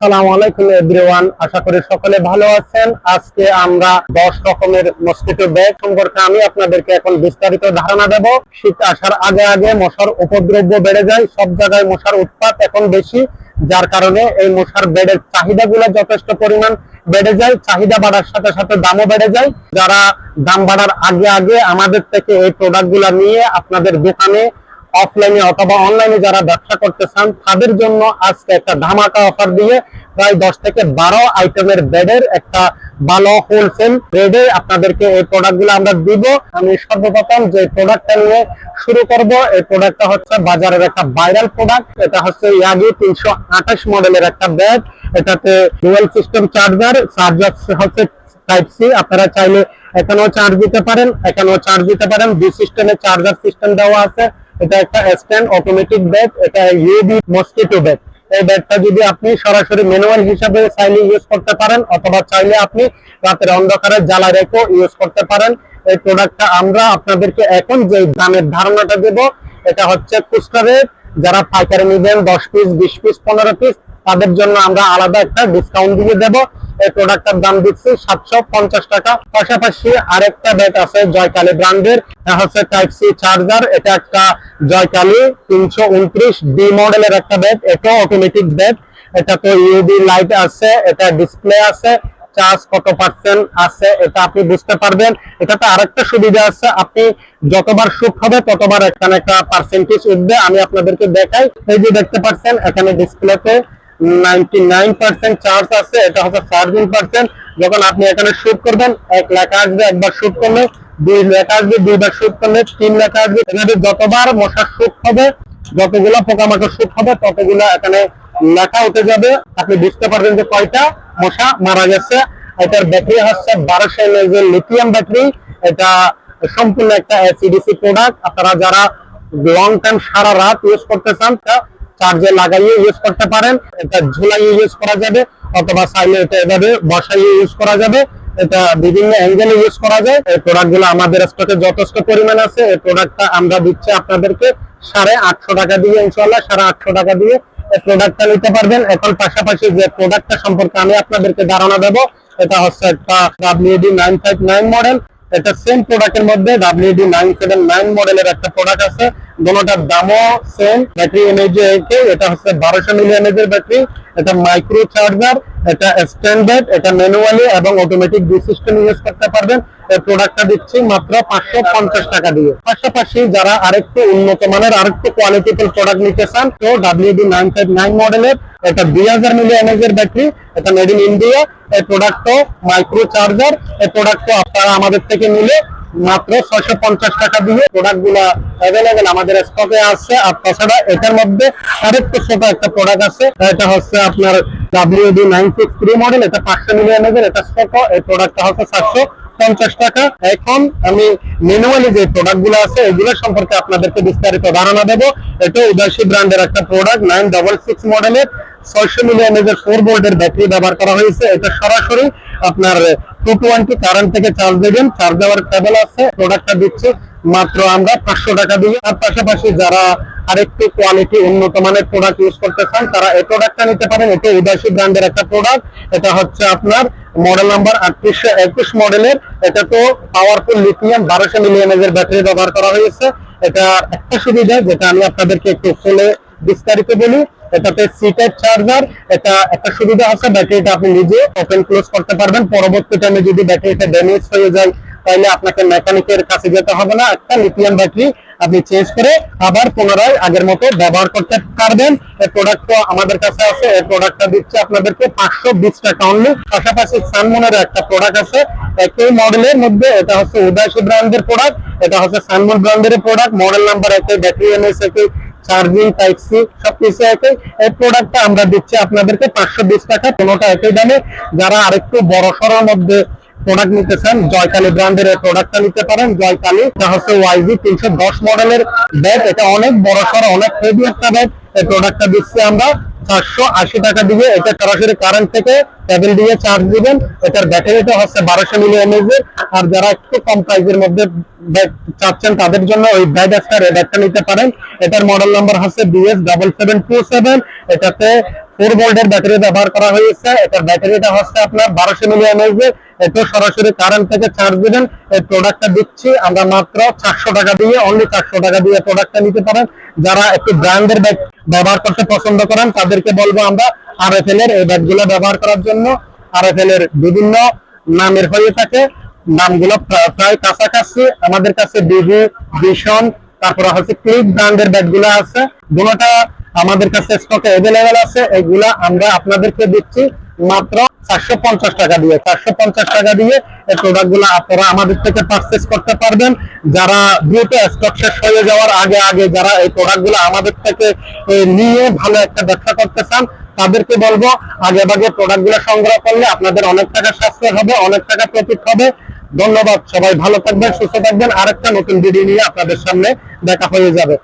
আসসালামু আলাইকুম এভরিওয়ান, আশা করি সকলে ভালো আছেন। আজকে আমরা দশ রকমের মসকিটো ব্যাগ সম্পর্কে আমি আপনাদেরকে এখন বিস্তারিত ধারণা দেব। শীত আসার আগে আগে মশার উপদ্রব্য বেড়ে যায়, সব জায়গায় মশার উৎপাত এখন বেশি, যার কারণে এই মশার বেডের চাহিদাগুলো যথেষ্ট পরিমাণ বেড়ে যায়, চাহিদা বাড়ার সাথে সাথে দামও বেড়ে যায়। যারা দাম বাড়ার আগে আগে আমাদের থেকে এই প্রোডাক্টগুলো নিয়ে আপনাদের দোকানে অফলাইনে অথবা অনলাইনে যারা ব্যবসা করতে চান, তাদের জন্য আজকে একটা ধামাকা অফার দিয়ে প্রায় দশ থেকে বারো আইটেমের বেডের একটা ভালো হোলসেল রেডে আপনাদেরকে এই প্রোডাক্টগুলো আমরা দিব। আমি সর্বপ্রথম যে প্রোডাক্টটা নিয়ে শুরু করব, এই প্রোডাক্টটা হচ্ছে বাজারের একটা ভাইরাল প্রোডাক্ট এটা হচ্ছে ইয়াগি তিনশো আঠাশ মডেলের একটা ব্যাগ এটাতে ডুয়েল সিস্টেম চার্জার চার্জার হচ্ছে টাইপ সি আপনারা চাইলে এখানেও চার্জ দিতে পারেন, এখানেও চার্জ দিতে পারেন। দুই সিস্টেমে চার্জার সিস্টেম দেওয়া আছে। এটা একটা স্ট্যান্ড অটোমেটিক ব্যাগ এটা ইউবি মস্কিটো ব্যাগ এই ব্যাগটা যদি আপনি সরাসরি ম্যানুয়াল হিসাবে চাইলে ইউজ করতে পারেন, অথবা চাইলে আপনি রাতের অন্ধকারে জ্বালা রেখেও ইউজ করতে পারেন। এই প্রোডাক্টটা আমরা আপনাদেরকে এখন যে দামের ধারণাটা দেব, এটা হচ্ছে খুচরা যারা পাইকারি নেবেন দশ পিস বিশ পিস পনেরো পিস তাদের জন্য আমরা আলাদা একটা ডিসকাউন্ট দিয়ে দেব। এই প্রোডাক্টটার দাম দিচ্ছি সাতশো পঞ্চাশ টাকা। পাশাপাশি আরেকটা ব্যাট আছে জয়কালী ব্র্যান্ডের হচ্ছে টাইপ সি চার্জার এটা একটা জয়কালী তিনশো উনত্রিশ ডি মডেলের একটা ব্যাট এটা অটোমেটিক ব্যাট এটা তো ইউবি লাইট আছে, এটা ডিসপ্লে আছে চার্জ কত পার্সেন্ট আছে, এটা আপনি বুঝতে পারবেন। এটাতে আরেকটা সুবিধা আছে, আপনি যতবার শুট হবে, ততবার এখানে একটা পার্সেন্টেজ উঠবে। আমি আপনাদেরকে দেখাই। এই যে দেখতে পাচ্ছেন, এখানে ডিসপ্লেতে নাইনটি নাইন পার্সেন্ট চার্জ আছে, এটা হচ্ছে চার্জিং পার্সেন্ট যখন আপনি এখানে শুট করবেন, এক লেখা আসবে, একবার শুট করলে, দুই লেখা আসবে, দুইবার শুট করলে, তিন লেখা আসবে। এখানে যতবার মশার শুট হবে, যতগুলো পোকামাকড় শুট হবে, ততগুলো এখানে লেখা উঠে যাবে। আপনি বুঝতে পারবেন যে কয়টা মশা মারা গেছে। এটার ব্যাটারি হচ্ছে বারোশো এমএজের লিথিয়াম ব্যাটারি এটা সম্পূর্ণ একটা এসিডিসি প্রোডাক্ট আপনারা যারা লং টাইম সারা রাত ইউজ করতে চান চার্জে লাগাইয়ে ইউজ করতে পারেন। এটা ঝুলাইয়ে ইউজ করা যাবে অথবা চাইলে এটা এভাবে বসাইয়ে ইউজ করা যাবে। এটা বিভিন্ন অ্যাঙ্গেলে ইউজ করা যায়। এই প্রোডাক্টগুলো আমাদের স্টকে যথেষ্ট পরিমাণ আছে। এই প্রোডাক্টটা আমরা দিচ্ছি আপনাদেরকে সাড়ে আটশো টাকা দিয়ে ইনশাল্লাহ সাড়ে আটশো টাকা দিয়ে এই প্রোডাক্টটা নিতে পারবেন। এখন পাশাপাশি যে প্রোডাক্টটা সম্পর্কে আমি আপনাদেরকে ধারণা দেবো, এটা হচ্ছে একটা WD nine five nine model এটা সেম প্রোডাক্টের মধ্যে ডাব্লিউডি নাইন সেভেন নাইন মডেলের একটা প্রোডাক্ট আছে। দোনোটার দামও সেম ব্যাটারি এমএজ এটা হচ্ছে বারোশো মিলি এমএজ ব্যাটারি এটা মাইক্রো চার্জার এটা স্ট্যান্ডার্ড এটা ম্যানুয়ালি এবং অটোমেটিক দুই সিস্টেম ইউজ করতে পারবেন। এই প্রোডাক্টটা দিচ্ছি মাত্র পাঁচশো পঞ্চাশ টাকা দিয়ে। পাশাপাশি যারা আরেকটু উন্নত মানের, আরেকটু কোয়ালিটিফুল প্রোডাক্ট নিতে চান, তো ডাব্লিউডি নাইন ফাইভ নাইন মডেলের এটা দুই হাজার মিলি এমএজ ব্যাটারি এটা মেড ইন ইন্ডিয়া এই প্রোডাক্টও মাইক্রো চার্জার এই প্রোডাক্টও আপনারা আমাদের থেকে নিলে মাত্র ছয়শো পঞ্চাশ টাকা দিয়ে প্রোডাক্টগুলা অ্যাভেলেবেল আমাদের স্টকে আছে। আর তাছাড়া এটার মধ্যে আরেকটু ছোট একটা প্রোডাক্ট আছে, এটা হচ্ছে আপনার WD nine six three model এটা পাঁচশো মিলিয়ন এর, এটা ছোট এই প্রোডাক্টটা হচ্ছে সাতশো পঞ্চাশ টাকা। এখন আমি ম্যানুয়ালি যে প্রোডাক্টগুলো আছে, এগুলো সম্পর্কে আপনাদেরকে বিস্তারিত ধারণা দেবো। এটা উদয়সী ব্র্যান্ডের একটা প্রোডাক্ট নাইন ডবল সিক্স মডেলের ছয়শো মিলিয়ন ফোর ভোল্টের ব্যাটারি ব্যবহার করা হয়েছে। এটা সরাসরি আপনার টু টোয়েন্টি কারেন্ট থেকে চার্জ দেবেন চার্জ দেওয়ার মাত্র আমরা পাঁচশো টাকা পাশাপাশি যারা কোয়ালিটি উন্নত মানের প্রোডাক্ট ইউজ করতে চান, তারা এই প্রোডাক্টটা নিতে পারেন। এটা ব্র্যান্ডের একটা প্রোডাক্ট এটা হচ্ছে আপনার মডেল নাম্বার আটত্রিশশো মডেলের এটা তো পাওয়ারফুল বারোশো ব্যাটারি ব্যবহার করা হয়েছে। এটা একটা সুবিধা, যেটা আমি আপনাদেরকে একটু খুলে বিস্তারিত বলি, এটাতে সিটের চার্জার এটা একটা সুবিধা আছে, ব্যাটারিটা আপনি নিজে ওপেন ক্লোজ করতে পারবেন। পরবর্তী টাইমে যদি ব্যাটারিটা ড্যামেজ হয়ে যায়, তাহলে আপনাকে মেকানিকের কাছে যেতে হবে না, একটা লিথিয়াম ব্যাটারি আপনি চেঞ্জ করে আবার পুনরায় আগের মতো ব্যবহার করতে পারবেন। এই প্রোডাক্ট আমাদের কাছে আছে এই প্রোডাক্টটা দিচ্ছে আপনাদেরকে পাঁচশো বিশ টাকা অনলি পাশাপাশি সানমনের একটা প্রোডাক্ট আছে, একই মডেলের মধ্যে, এটা হচ্ছে উদয়সী ব্র্যান্ডের প্রোডাক্ট এটা হচ্ছে সানমন ব্র্যান্ডের প্রোডাক্ট মডেল নাম্বার একই ব্যাটারি এনএস একই। চার্জিং টাইপ সি সবকিছু একই। এই প্রোডাক্টটা আমরা দিচ্ছি আপনাদেরকে পাঁচশো বিশ টাকা, কোনোটা একই দামে। যারা আরেকটু বড় সড়ার মধ্যে প্রোডাক্ট নিতে চান, জয়কালী ব্র্যান্ডের প্রোডাক্টটা নিতে পারেন। জয়কালী, এটা হচ্ছে ওয়াইজি তিনশো দশ মডেলের ব্যাট এটা অনেক বড় সড়ো, অনেক হেভি একটা ব্যাট এই প্রোডাক্টটা দিচ্ছি আমরা। চারশো আশি টাকা দিয়ে এটা সরাসরি কারেন্ট থেকে কেবল দিয়ে চার্জ দিবেন। এটার ব্যাটারিটা হচ্ছে বারোশো মিলি এমএজ আর যারা একটু কম প্রাইসের মধ্যে চাচ্ছেন, তাদের জন্য ওই ব্যাগ একটা ব্যাগটা নিতে পারেন। এটার মডেল নাম্বার হচ্ছে BS double seven two seven এটাতে ফোর ভোল্টের ব্যাটারি ব্যবহার করা হয়েছে। এটার ব্যাটারিটা হচ্ছে আপনার বারোশো মিলি এমএএইচ এটা সরাসরি কারেন্ট থেকে চার্জ দিবেন। এই প্রোডাক্টটা দিচ্ছি। আমরা মাত্র চারশো টাকা দিয়ে অনলি চারশো টাকা দিয়ে প্রোডাক্টটা নিতে পারেন। যারা একটু ব্র্যান্ডের ব্যাগ ব্যবহার করতে পছন্দ করেন, তাদেরকে বলব আমরা আরএফএল এর এই ব্যাগগুলো ব্যবহার করার জন্য। আরএফএল এর বিভিন্ন নামের হয়ে থাকে। নামগুলো প্রা- প্রায় কাছাকাছি। আমাদের কাছে বিবি ভিশন তারপরে হচ্ছে ক্লিক ব্র্যান্ডের ব্যাগগুলো আছে। দুটোটা আমাদের কাছে স্টকে অ্যাভেলেবেল আছে। এগুলা আমরা আপনাদেরকে দিচ্ছি মাত্র চারশো পঞ্চাশ টাকা দিয়ে। চারশো পঞ্চাশ টাকা দিয়ে এই প্রোডাক্টগুলো আপনারা আমাদের থেকে পারচেস করতে পারবেন। যারা দ্রুত স্টক শেষ হয়ে যাওয়ার আগে আগে যারা এই প্রোডাক্টগুলো আমাদের থেকে নিয়ে ভালো একটা ব্যবসা করতে চান, তাদেরকে বলব, আগে ভাগে প্রোডাক্টগুলো সংগ্রহ করলে আপনাদের অনেক টাকা সাশ্রয় হবে, অনেক টাকা প্রফিট হবে। ধন্যবাদ, সবাই ভালো থাকবেন, সুস্থ থাকবেন। আরেকটা নতুন ভিডিও নিয়ে আপনাদের সামনে দেখা হয়ে যাবে।